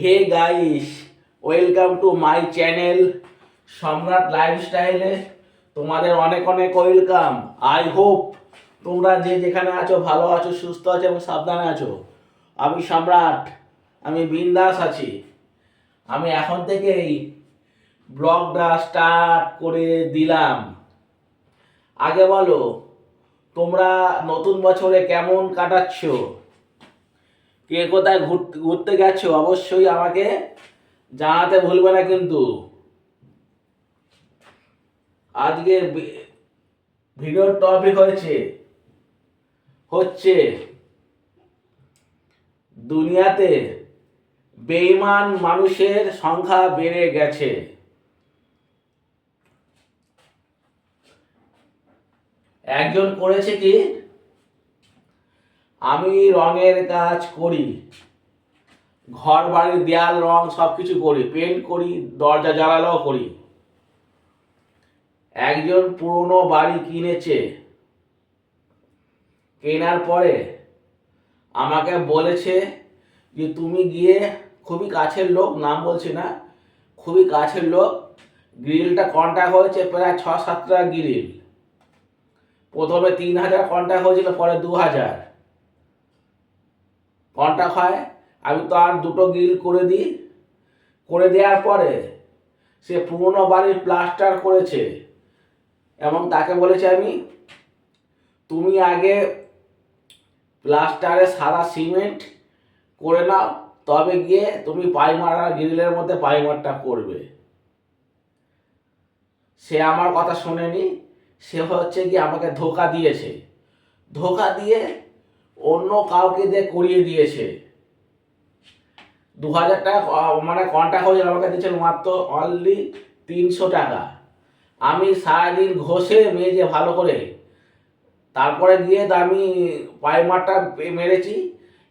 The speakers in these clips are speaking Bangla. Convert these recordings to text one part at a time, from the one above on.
Hey guys, welcome to my channel Samrat লাইফস্টাইলে। তোমাদের অনেক অনেক ওয়েলকাম। আই হোপ তোমরা যে যেখানে আছো ভালো আছো, সুস্থ আছো এবং সাবধানে আছো। আমি সম্রাট, আমি বিন্দাস আছি। আমি এখন থেকেই ব্লগটা স্টার্ট করে দিলাম। আগে বলো, তোমরা নতুন বছরে কেমন কাটাচ্ছ? কে কোথায় ঘুরতে গেছো? অবশ্যই আমাকে জানাতে ভুলবে না কিন্তু। আজকের ভি- ভিডিওর টপিক হয়েছে, হচ্ছে দুনিয়াতে বেঈমান মানুষের সংখ্যা বেড়ে গেছে। একজন করেছে কি? আমি রঙের কাজ করি। ঘর বাড়ির দেয়াল, রং সব কিছু করি। পেন্ট করি, দরজা জ্বালালাও করি। একজন পুরনো বাড়ি কিনেছে। কেনার পরে আমাকে বলেছে যে, তুমি গিয়ে খুবই কাছের লোক। নাম বলছি না। খুবই কাছের লোক। গ্রিলটা কন্ট্যাক্ট হয়েছে প্রায় ছ সাতটা গ্রিল। প্রথমে তিন হাজার কন্ট্যাক্ট হয়েছিল, পরে দু হাজার। কন্ট্যাক্ট হয় আমি তো আর দুটো গ্রিল করে দিই। করে দেওয়ার পরে সে পুরনো বাড়ির প্লাস্টার করেছে এবং তাকে বলেছে আমি, তুমি আগে প্লাস্টারে সাদা সিমেন্ট করে নাও, তবে গিয়ে তুমি পাইমারা গ্রিলের মধ্যে পাইমারটা করবে। সে আমার কথা শোনেনি, সে হচ্ছে কি আমাকে ধোকা দিয়েছে। ধোকা দিয়ে অন্য কাউকে দিয়ে করিয়ে দিয়েছে। দু হাজার টাকা মানে কন্ট্যাক্ট হয়েছিল আমাকে দিয়েছিল মাত্র অনলি তিনশো টাকা। আমি সারাদিন ঘষে মেজে ভালো করে। তারপরে গিয়ে আমি পাইমারটা মেরেছি।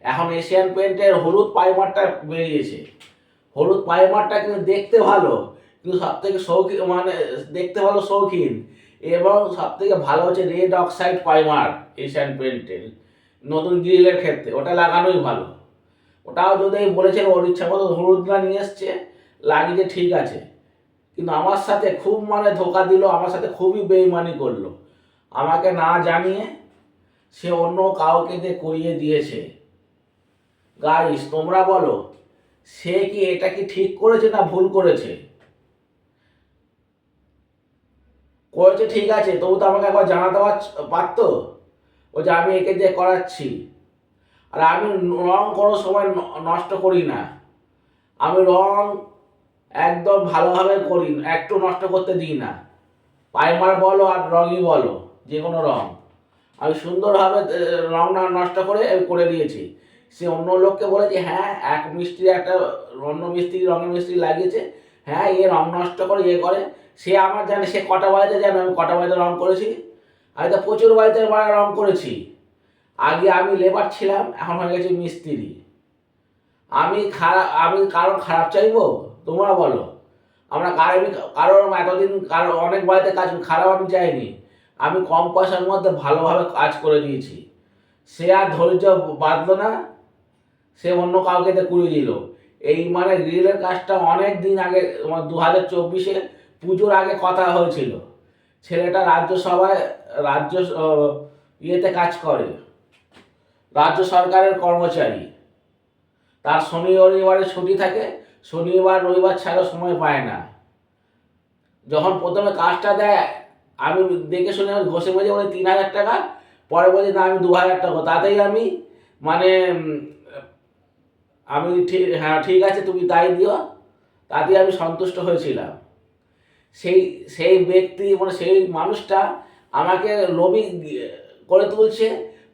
এখন এশিয়ান পেন্টের হলুদ পাইমারটা বেরিয়েছে। হলুদ পাইমারটা কিন্তু দেখতে ভালো, কিন্তু সব থেকে শৌখিন মানে দেখতে ভালো শৌখিন, এবং সব থেকে ভালো হচ্ছে রেড অক্সাইড পাইমার, এশিয়ান পেন্টের নতুন গ্রিলের ক্ষেত্রে, ওটা লাগানোই ভালো। ওটাও যদি বলেছেন ওর ইচ্ছা মতো হলুদটা নিয়ে এসছে, লাগিয়ে ঠিক আছে। কিন্তু আমার সাথে খুব মানে ধোকা দিল, আমার সাথে খুবই বেইমানি করল। আমাকে না জানিয়ে সে অন্য কাউকে দিয়ে করিয়ে দিয়েছে। গাইস তোমরা বলো, সে কি এটা কি ঠিক করেছে না ভুল করেছে? করেছে ঠিক আছে, তবু তো আমাকে একবার জানাতে পারতো? যে আমি একে দিয়ে করাচ্ছি। আর আমি রং কোনো সময় নষ্ট করি না। আমি রং একদম ভালোভাবে করি, একটু নষ্ট করতে দিই না। পাইমার বলো আর রঙই বলো, যে কোনো রং। আমি সুন্দরভাবে রং না নষ্ট করে করে দিয়েছি। সে অন্য লোককে বলেছে হ্যাঁ এক মিস্ত্রি একটা অন্য মিস্ত্রি রঙের মিস্ত্রি লাগিয়েছে। হ্যাঁ এ রং নষ্ট করে ইয়ে করে। সে আমার জানে, সে কটা বাড়িতে জানে আমি কটা বাড়িতে রং করেছি। আমি তো প্রচুর বাড়িতে মানে রং করেছি। আগে আমি লেবার ছিলাম, এখন হয়ে গেছি মিস্ত্রি। আমি খারাপ আমি কারোর খারাপ চাইব? তোমরা বলো। আমরা কারও কারোর এতদিন, কারও অনেক বাড়িতে কাজ খারাপ আমি চাইনি। আমি কম পয়সার মধ্যে ভালোভাবে কাজ করে দিয়েছি। সে আর ধৈর্য বাঁধলো না। সে অন্য কাউকে কুড়িয়ে দিল। এই মানে গ্রিলের কাজটা অনেক দিন আগে, তোমার দু হাজার চব্বিশে পুজোর আগে কথা হয়েছিল। ছেলেটা রাজ্যসভায় রাজ্য ইয়েতে কাজ করে। রাজ্য সরকারের কর্মচারী। তার শনি রবিবারে ছুটি থাকে, শনিবার, রবিবার ছাড়া সময় পায় না। যখন প্রথমে কাজটা দেয়, আমি দেখে শুনে ঘষে মেজে বলি তিন হাজার টাকা? পরে বলি না, আমি দু হাজার টাকা তাতেই আমি মানে আমি ঠিক হ্যাঁ ঠিক আছে, তুমি তাই দিও। তাতেই আমি সন্তুষ্ট হয়েছিলাম। সেই সেই ব্যক্তি মানে সেই মানুষটা আমাকে লোভী করে তুলছে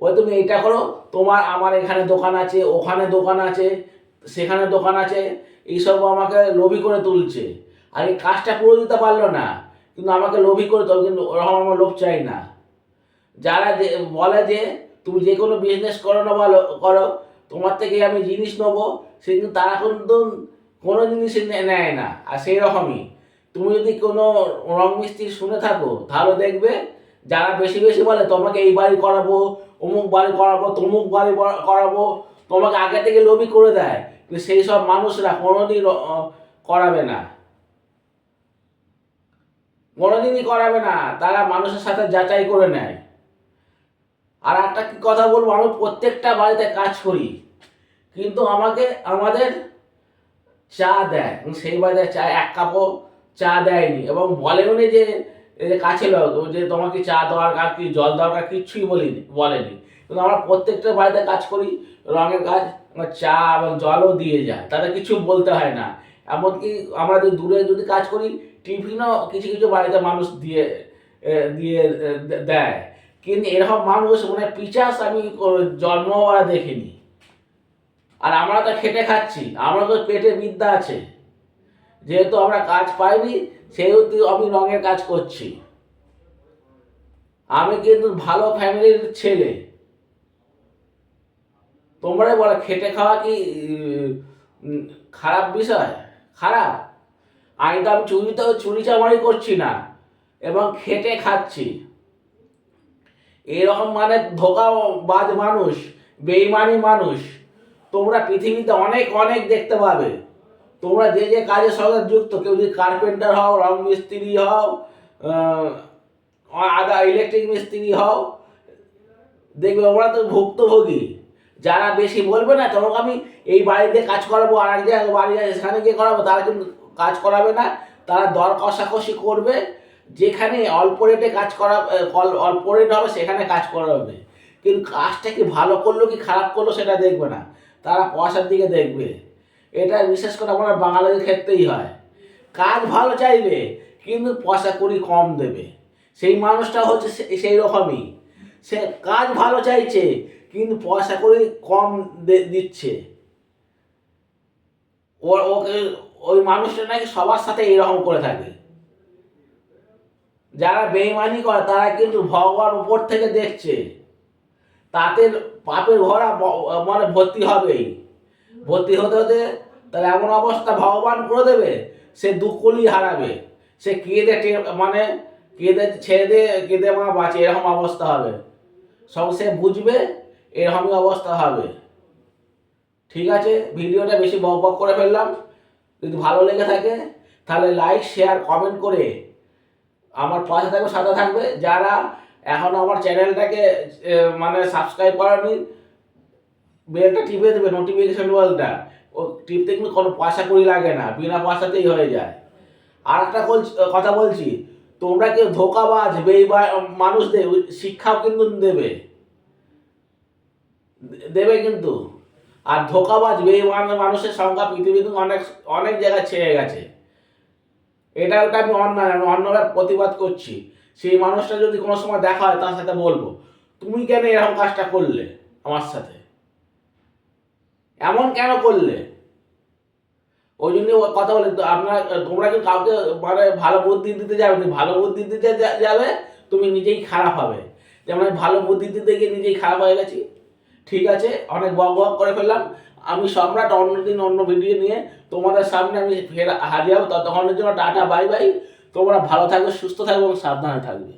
ওই তুমি এটা করো, তোমার আমার এখানে দোকান আছে, ওখানে দোকান আছে, সেখানে দোকান আছে, এইসব আমাকে লোভী করে তুলছে। আর এই কাজটা পুরো দিতে পারল না, কিন্তু আমাকে লোভী করে তোল কিন্তু ওরকম আমার লোভ চাই না। যারা যে বলে যে, তুমি যে কোনো বিজনেস করো না বলো, করো, তোমার থেকে আমি জিনিস নেব, সে কিন্তু তারা কিন্তু কোনো জিনিসই নেয় না, আর সেই রকমই তুমি যদি কোনো রং মিস্ত্রি শুনে থাকো, তাহলে দেখবে যারা বেশি বেশি বলে, তোমাকে এই বাড়ি করাবো, অমুক বাড়ি করাবো, তমুক বাড়ি করাবো, তোমাকে আগে থেকে লোভি করে দেয়। কিন্তু সেই সব মানুষরা কোনোদিন করাবে না। কোনোদিনই করাবে না, তারা মানুষের সাথে যাচাই করে নেয়। আর একটা কি কথা বলব, আমি প্রত্যেকটা বাড়িতে কাজ করি, কিন্তু আমাকে, আমাদের চা দেয়। সেই বাড়িতে চা, এক কাপও চা দেয়নি। এবং বলেও নি যে এই যে কাছে লোক যে তোমাকে চা দরকার কি, জল দরকার কিচ্ছুই বলিনি, বলেনি। কিন্তু আমরা প্রত্যেকটা বাড়িতে কাজ করি, রঙের কাজ চা এবং জলও দিয়ে যায় তাদের কিছু বলতে হয় না। এমনকি আমরা যদি দূরে যদি কাজ করি, টিফিনও কিছু কিছু বাড়িতে মানুষ দিয়ে দিয়ে দেয়। কিন্তু এরকম মানুষ মানে পিচাস আমি কো- জন্মবেলা দেখিনি। আর আমরা তো খেটে খাচ্ছি, আমরা তো পেটে বিদ্যা আছে। যেহেতু আমরা কাজ পাইনি, সেহেতু আমি রঙের কাজ করছি। আমি কিন্তু ভালো ফ্যামিলির ছেলে। তোমরাই বলো, খেটে খাওয়া কি খারাপ বিষয়? খারাপ। আমি তো আমি চুরি তো চুরি চামারি করছি না, এবং খেটে খাচ্ছি। এরকম মানে ধোকাবাজ মানুষ, বেইমানি মানুষ। তোমরা পৃথিবীতে অনেক অনেক দেখতে পাবে। তোমরা যে যে কাজের সঙ্গে যুক্ত, কেউ যদি কার্পেন্টার হও, রং মিস্ত্রি হও আদা ইলেকট্রিক মিস্ত্রি হও, দেখবে ওরা তো ভুক্তভোগী। যারা বেশি বলবে না, তোমাকে আমি এই বাড়িতে কাজ করাবো, আর এক জায়গায় বাড়ি আছে সেখানে গিয়ে করাবো, তারা কিন্তু কাজ করাবে না। তারা দর কষাকষি করবে, যেখানে অল্প রেটে কাজ করা অল্প রেট হবে, সেখানে কাজ করাবে। কিন্তু কাজটা কি ভালো করল কি খারাপ করল, সেটা দেখবে না। তারা পয়সার দিকে দেখবে। এটা বিশেষ করে আমরা বাঙালির ক্ষেত্রেই হয়। কাজ ভালো চাইবে কিন্তু পয়সা করি কম দেবে। সেই মানুষটা হচ্ছে সেই রকমই। সে কাজ ভালো চাইছে, কিন্তু পয়সা করি কম দিচ্ছে। ওকে ওই মানুষটা নাকি সবার সাথে এরকম করে থাকে। যারা বেইমানি করে, তারা কিন্তু ভগবান উপর থেকে দেখছে। তাতে পাপের ব- মানে ভর্তি হবেই। ভর্তি হতে হতে তার এমন অবস্থা ভগবান করে দেবে, সে দুকলি হারাবে। সে কেঁদে মানে কেঁদে, ছেড়ে কেঁদে মা বাঁচে, এরকম অবস্থা হবে। সব সে বুঝবে, এরকমই অবস্থা হবে। ঠিক আছে, ভিডিওটা বেশি বক বক করে ফেললাম। যদি ভালো লেগে থাকে, তাহলে লাইক শেয়ার কমেন্ট করে আমার পাশে থাকবে, সাথে থাকবে। যারা এখন আমার চ্যানেলটাকে মানে সাবস্ক্রাইব করেনি বেলটা টিপে দেবে নোটিফিকেশন বেলটা। ও টিপতে কিন্তু কোনো পয়সা করি লাগে না, বিনা পয়সাতেই হয়ে যায়। আর একটা কথা বলছি, তোমরা কেউ ধোকাবাজ, বেইবা মানুষদের শিক্ষাও কিন্তু দেবে। দেবে কিন্তু। আর ধোকাবাজ, বেইমান মানুষের সংখ্যা পৃথিবীতে অনেক অনেক জায়গায় ছেয়ে গেছে। এটা ওটা আমি অন্যায়, আমি অন্যরা প্রতিবাদ করছি। সেই মানুষটা যদি কোনো সময় দেখা হয়, তার সাথে বলব, তুমি কেন এরকম কাজটা করলে আমার সাথে? এমন কেন করলে? ওই জন্য কথা বলে আপনার, তোমরা কিন্তু কাউকে মানে ভালো বুদ্ধি দিতে যাবে? ভালো বুদ্ধি দিতে যাবে, তুমি নিজেই খারাপ হবে। যেমন ভালো বুদ্ধি দিতে গিয়ে নিজেই খারাপ হয়ে গেছি। ঠিক আছে, অনেক বক বক করে ফেললাম। আমি সম্রাট অন্যদিন অন্য ভিডিও নিয়ে তোমাদের সামনে আমি ফের, হাজির হব। ততক্ষণের জন্য টাটা বাই বাই তোমরা ভালো থাকবে, সুস্থ থাকবে এবং সাবধানে থাকবে।